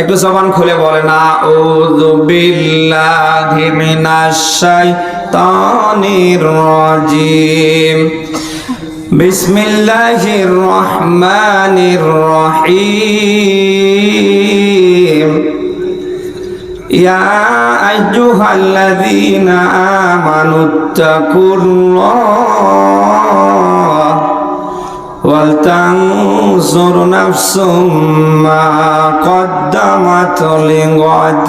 একটু জবান খুলে বলে না ও বিল্লাহি মিনাশ শাইতানির রাজিম বিসমিল্লাহির রহমানির রহিম يا أيها الذين آمنوا اتقوا الله ولتنظر نفس ما قدمت لغد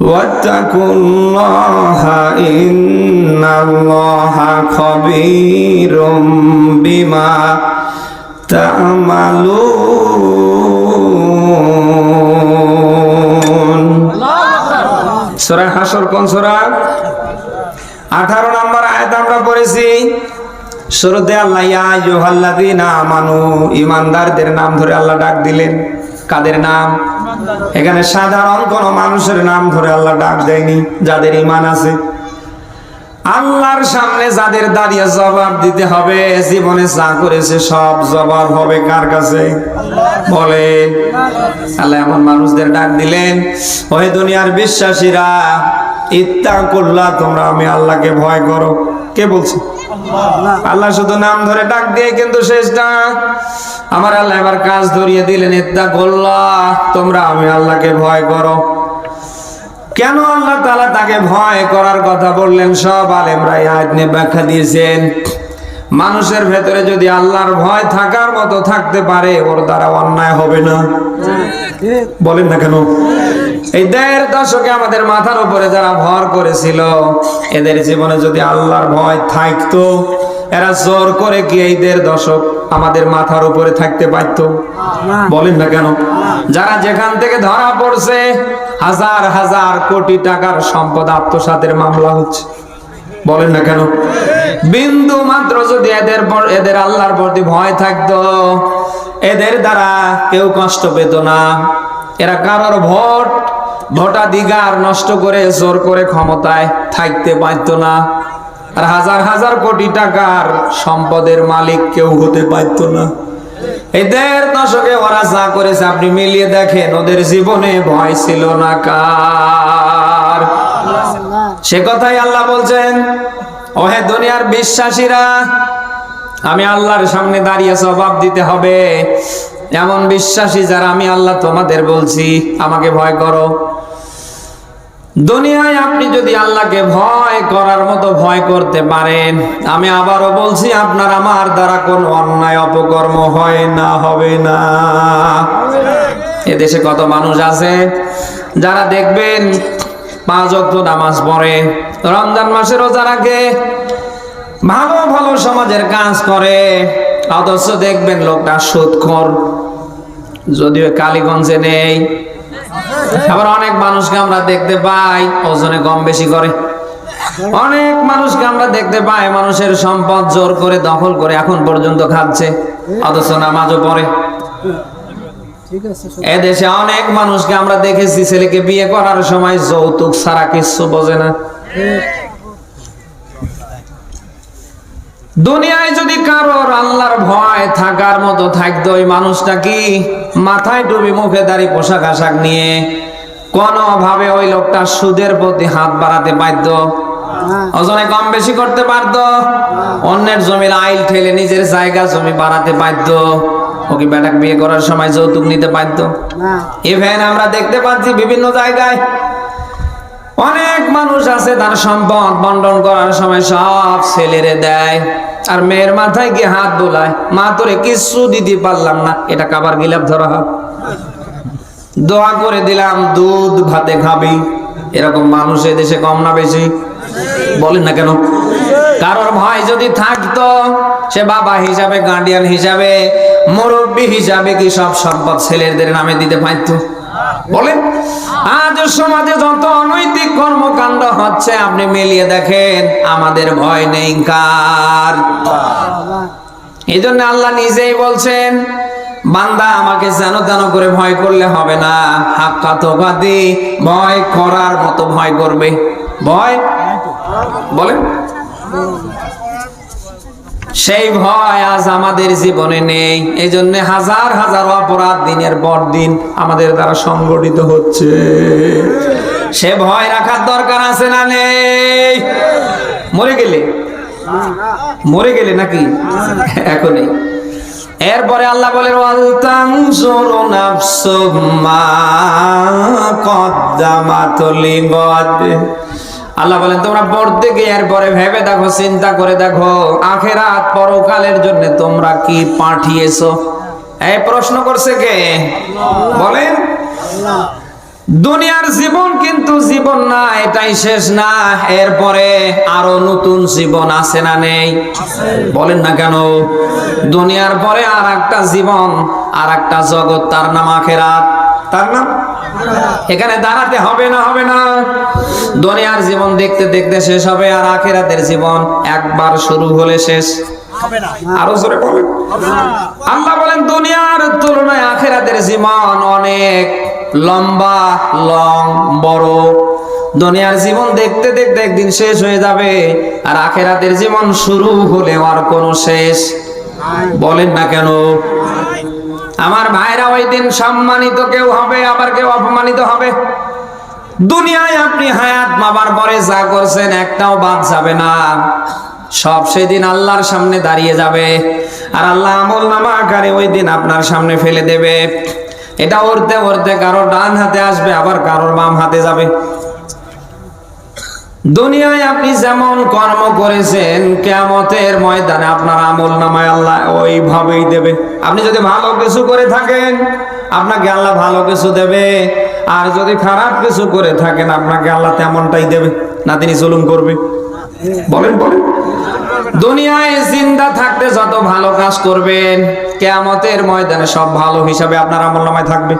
واتقوا الله إن الله خبير بما تعملون সূরা হাসর কোন সূরা 18 নম্বর আয়াত আমরা পড়েছি শুরুতে আল্লাহ ইয়া আমানু। ঈমানদারদের নাম ধরে আল্লাহ ডাক দিলেন। কাদের নাম? এখানে সাধারণ কোন মানুষের নাম ধরে আল্লাহ ডাক দেয়নি যাদের ইমান আছে। আল্লাহর সামনে যাদের দাঁড়িয়ে জবাব দিতে হবে জীবনে যা করেছে সব জবাব হবে কার কাছে? বলে আল্লাহ এমন মানুষদের ডাক দিলেন ওই দুনিয়ার বিশ্বাসীরা ইত্যা করলা তোমরা আমি আল্লাহকে ভয় করো। কে বলছে? আল্লাহ শুধু নাম ধরে ডাক দিয়ে কিন্তু শেষটা আমার আল্লাহ এবার কাজ ধরিয়ে দিলেন ইত্তা করলা তোমরা আমি আল্লাহকে ভয় করো। কেন আল্লাহ তালা তাকে ভয় করার কথা বললেন? সব আলেমরা আয়াত নিয়ে ব্যাখ্যা দিয়েছেন। মানুষের ভেতরে যদি আল্লাহর ভয় থাকার মতো থাকতে পারে, ওর দ্বারা অন্যায় হবে না। বলেন না কেন? এই দেড় দশকে আমাদের মাথার উপরে যারা ভর করেছিল, এদের জীবনে যদি আল্লাহর ভয় থাকতো, এরা জোর করে কি এই দেড় দশক আমাদের মাথার উপরে থাকতে পারত? বলেন না কেন? যারা যেখান থেকে ধরা পড়ছে, হাজার হাজার কোটি টাকার সম্পদ আত্মসাতের মামলা হচ্ছে। বলেন না কেন? বিন্দু মাত্র যদি এদের এদের আল্লাহর প্রতি ভয় থাকতো, এদের দ্বারা কেউ কষ্ট পেত না। এরা কারোর ভোট ভোটাধিকার নষ্ট করে, জোর করে ক্ষমতায় থাকতে পারত না। আর হাজার হাজার কোটি টাকার সম্পদের মালিক কেউ হতে পারত না। এদের দশকে ওরা যা করেছে, আপনি মিলিয়ে দেখেন, ওদের জীবনে ভয় ছিল না কার। সে কথাই আল্লাহ বলছেন, ওহে দুনিয়ার বিশ্বাসীরা, আমি আল্লাহর সামনে দাঁড়িয়ে জবাব দিতে হবে। এমন বিশ্বাসী যারা আমি আল্লাহ তোমাদের বলছি, আমাকে ভয় করো। দুনিয়ায় আপনি যদি আল্লাহকে ভয় করার মতো ভয় করতে পারেন, আমি আবারও বলছি, আপনার আমার দ্বারা কোনো অন্যায়, অপকর্ম হয় না, হবে না। এদেশে কত মানুষ আছে, যারা দেখবেন পাঁচ অক্ট নামাজ পড়ে, রমজান মাসে রোজা রাখে ভালো ভালো সমাজের কাজ করে, অথচ দেখবেন লোকটা সুদখোর যদিও কালীগঞ্জে নেই আবার অনেক মানুষকে আমরা দেখতে পাই, ওজনে কম বেশি করে। অনেক মানুষকে আমরা দেখতে পাই, মানুষের সম্পদ জোর করে, দখল করে এখন পর্যন্ত খাচ্ছে, অথচ নামাজও পড়ে। এদেশে অনেক মানুষকে আমরা দেখেছি, ছেলেকে বিয়ে করার সময় যৌতুক সারা কিছু বোঝে না। দুনিয়ায় যদি কারোর আল্লাহর ভয় থাকার মতো থাকতো ওই মানুষটা কি মাথায় ডুবি মুখে দাড়ি পোশাক আশাক নিয়ে কোনো ভাবে ওই লোকটা সুদের প্রতি হাত বাড়াতে পারত? ওজনে কম বেশি করতে পারত? অন্যের জমির আইল ঠেলে নিজের জায়গা জমি বাড়াতে পারত? ওকে বেটাক বিয়ে করার সময় যৌতুক নিতে পারত? ইভেন আমরা দেখতে পাচ্ছি বিভিন্ন জায়গায় অনেক মানুষ আছে তার সম্পদ বন্টন করার সময় সব ছেলেরে দেয়। আর মেয়ের মাথায় গিয়ে হাত বোলায় মা, তোরে কিছু দিতে পারলাম না। এটা কাবার গিলাপ ধরা দোয়া করে দিলাম, দুধ ভাতে খাবি। এরকম মানুষ দেশে কম না বেশি। বলেন না কেন? কারোর ভয় যদি থাকতো, সে বাবা হিসাবে, গার্ডিয়ান হিসাবে, মুরব্বী হিসাবে কি সব সম্পদ ছেলেদের নামে দিতে পারতো? বলেন। আজ সমাজে যত অনৈতিক কর্মকাণ্ড হচ্ছে, আপনি মিলিয়ে দেখেন, আমাদের ভয় নেই কার এই জন্য আল্লাহ নিজেই বলছেন, বান্দা আমাকে যেন তেন করে ভয় করলে হবে না। হাক্কা তোকাদি ভয় করার মতো ভয় করবে। ভয়? বলেন। সেই ভয় আজ আমাদের জীবনে নেই। এই জন্য হাজার হাজার অপরাধ দিনের পর দিন আমাদের দ্বারা সংগঠিত হচ্ছে। সে ভয় রাখার দরকার আছে না নেই? মরে গেলে? মরে গেলে নাকি? এখনই। এরপরে আল্লাহ বলেন ওয়ালতাং নাফসুম মা কদ্দামাত লিগাদ আল্লাহ বলেন তোমরা পড়তে গিয়ে এরপরে ভেবে দেখো চিন্তা করে দেখো আখেরাত পরকালের জন্য তোমরা কি পাঠিয়েছো? এই প্রশ্ন করছে কে? বলেন। দুনিয়ার জীবন কিন্তু জীবন না এটাই শেষ না এরপরে আরও নতুন জীবন আছে না নেই? বলেন না কেন? দুনিয়ার পরে আর একটা জীবন আর একটা জগৎ তার নাম আখেরাত। তার নাম? এখানে দাঁড়াতে হবে না হবে না। দুনিয়ার জীবন দেখতে দেখতে শেষ হবে আর আখেরাতের জীবন একবার শুরু হলে শেষ। আরও জোরে বলেন। আল্লাহ বলেন দুনিয়ার তুলনায় আখেরাতের জীবন অনেক লম্বা লং বড়। দুনিয়ার জীবন দেখতে দেখতে একদিন শেষ হয়ে যাবে আর আখেরাতের জীবন শুরু হলে আর কোনো শেষ। বলেন না কেন? আমার ভাইরা ওই দিন সম্মানিত কেউ হবে, আবার কেউ অপমানিত হবে। দুনিয়ায় আপনি হায়াত মাবার পরে যা করছেন একটাও বাদ যাবে না। সব সেদিন আল্লাহর সামনে দাঁড়িয়ে যাবে। আর আল্লাহ আমল নামা আকারে ওই দিন আপনার সামনে ফেলে দেবে। এটা উড়তে উড়তে কারোর ডান হাতে আসবে, আবার কারোর বাম হাতে যাবে। দুনিয়ায় আপনি যেমন কর্ম করেছেন কেমতের ময়দানে আপনার আমল নামায় আল্লাহ ওইভাবেই দেবে। আপনি যদি ভালো কিছু করে থাকেন, আপনাকে আল্লাহ ভালো কিছু দেবে। আর যদি খারাপ কিছু করে থাকেন, আপনাকে আল্লাহ তেমনটাই দেবে। না, তিনি জুলুম করবে। বলেন বলেন। দুনিয়ায় জিন্দা থাকতে যত ভালো কাজ করবেন, কেয়ামতের ময়দানে সব ভালো হিসাবে আপনার আমল নামায় থাকবে।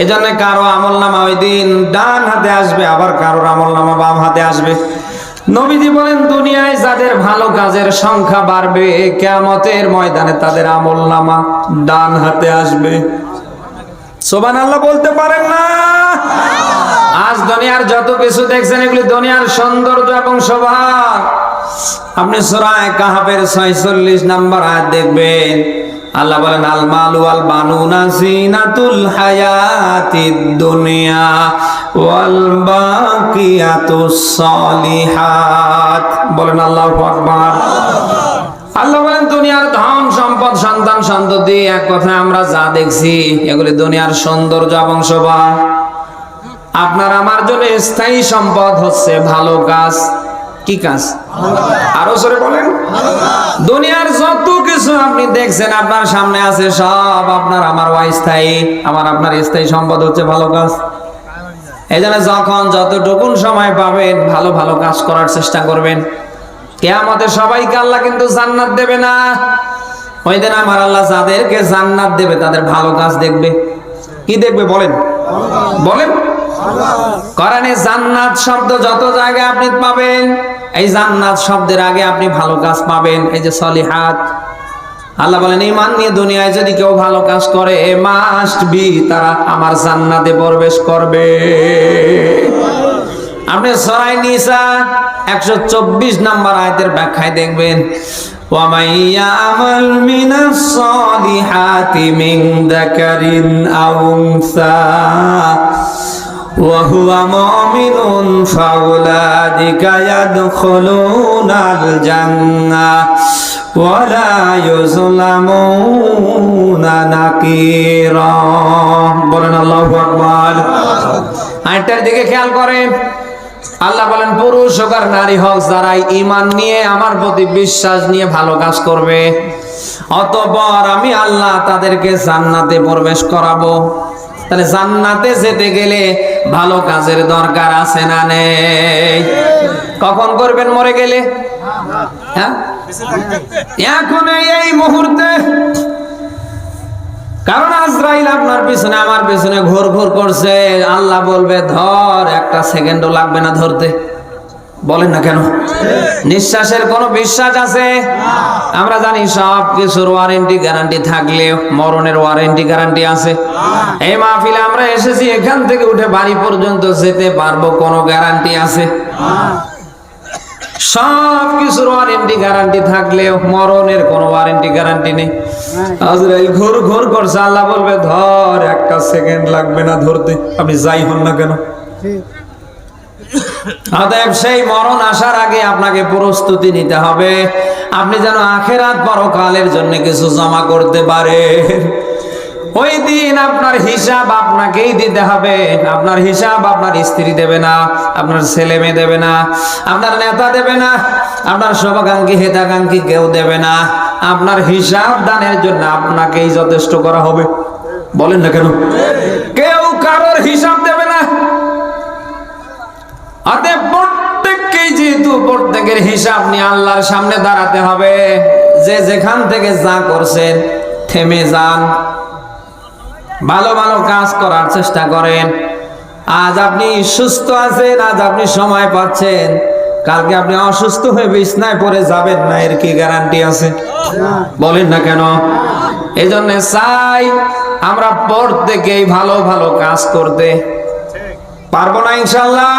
এই জন্য কারও আমল নামা ওই দিন ডান হাতে আসবে, আবার কারোর আমল নামা বাম হাতে আসবে। নবীজি বলেন, দুনিয়ায় যাদের ভালো কাজের সংখ্যা বাড়বে, কেয়ামতের ময়দানে তাদের আমল নামা ডান হাতে আসবে। সোবান আল্লাহ বলতে পারেন না। আজ দুনিয়ার যত কিছু দেখছেন, এগুলি দুনিয়ার সৌন্দর্য এবং শোভা আপনি সুরায় কাহাবের ছয়চল্লিশ নাম্বার আয়াত দেখবেন আল্লাহ বলেন, আল মালু আল বানুনা জিনাতুল হায়াতিদ দুনিয়া ওয়াল বাকিয়াতুস সলিহাত। বলেন, আল্লাহু আকবার। আল্লাহ বলেন, দুনিয়ার ধন, সম্পদ, সন্তান, সন্ততি, এক কথা আমরা যা দেখছি, এগুলি দুনিয়ার সৌন্দর্য এবং শোভা। আপনার আমার জন্য স্থায়ী সম্পদ হচ্ছে ভালো কাজ কি কাজ? আরও সরে বলেন। দুনিয়ার যত কিছু আপনি দেখছেন, আপনার সামনে আছে সব আপনার, আমার অস্থায়ী, আমার আপনার স্থায়ী সম্পদ হচ্ছে ভালো কাজ। এই জন্য যখন যতটুকুন সময় পাবেন, ভালো ভালো কাজ করার চেষ্টা করবেন। কে আমাদের সবাইকে আল্লাহ কিন্তু জান্নাত দেবে না। ওই দিন আমার আল্লাহ যাদেরকে জান্নাত দেবে, তাদের ভালো কাজ দেখবে। কি দেখবে বলেন? বলেন। কোরআনে জান্নাত শব্দ যত জায়গায় আপনি পাবেন এই জান্নাত শব্দের আগে আপনি ভালো কাজ পাবেন এই যে সলিহাত আল্লাহ বলেন ইমান নিয়ে দুনিয়ায় যদি কেউ ভালো কাজ করে মাস্ট বি তারা আমার জান্নাতে প্রবেশ করবে আপনি সরাই নিসা একশো চব্বিশ নাম্বার আয়তের ব্যাখ্যায় দেখবেন ومن يعمل من الصالحات من ذكر أو أنثى وهو مؤمن فأولئك يدخلون الجنة ولا يظلمون نكيرا বলেন আল্লাহু আকবার আয়টার দিকে খেয়াল করেন আল্লাহ বলেন পুরুষ হোক আর নারী হোক যারা ইমান নিয়ে আমার প্রতি বিশ্বাস নিয়ে ভালো কাজ করবে অতপর আমি আল্লাহ তাদেরকে জান্নাতে প্রবেশ করাবো তাহলে জান্নাতে যেতে গেলে ভালো কাজের দরকার আছে না নেই? কখন করবেন মরে গেলে? হ্যাঁ? এখন এই মুহূর্তে। কারণ আজরাইল আপনার পিছনে, আমার পিছনে ঘোর ঘোর করছে। আল্লাহ বলবে, ধর, একটা সেকেন্ডও লাগবে না ধরতে। বলেন না কেন? নিঃশ্বাসের কোনো বিশ্বাস আছে? আমরা জানি সব কিছুর ওয়ারেন্টি গ্যারান্টি থাকলে মরণের ওয়ারেন্টি গ্যারান্টি আছে। এই মাহফিলে আমরা এসেছি, এখান থেকে উঠে বাড়ি পর্যন্ত যেতে পারব, কোনো গ্যারান্টি আছে? সব কিছুর ওয়ারেন্টি গ্যারান্টি থাকলেও মরণের কোনো ওয়ারেন্টি গ্যারান্টি নেই। আজরাইল ঘোর ঘোর করছে, আল্লাহ বলবে, ধর, একটা সেকেন্ড লাগবে না ধরতে। আপনি যাই হন না কেন? অতএব সেই মরণ আসার আগে আপনাকে প্রস্তুতি নিতে হবে। আপনি যেন আখেরাত পরকালের জন্য কিছু জমা করতে পারেন। ওই দিন আপনার হিসাব আপনাকেই দিতে হবে। আপনার হিসাব আপনার স্ত্রী দেবে না, আপনার ছেলে মেয়ে দেবে না, আপনার নেতা দেবে না, আপনার শুভাকাঙ্ক্ষী, হেতাকাঙ্ক্ষী কেউ দেবে না। আপনার হিসাব দানের জন্য আপনাকেই যথেষ্ট করা হবে। বলেন না কেন? কেউ কারোর হিসাব দেবে না অতএব যেহেতু প্রত্যেকের হিসাব নিয়ে আল্লাহর সামনে দাঁড়াতে হবে, যে যেখান থেকে যা করছেন থেমে যান। ভালো ভালো কাজ করার চেষ্টা করেন। আজ আপনি সুস্থ আছেন, আজ আপনি সময় পাচ্ছেন। কালকে আপনি অসুস্থ হয়ে বিছনায় পড়ে যাবেন না, এর কি গ্যারান্টি আছে? বলেন না কেন? এই জন্য চাই আমরা প্রত্যেকেই ভালো ভালো কাজ করতে। পারব না ইনশাল্লাহ?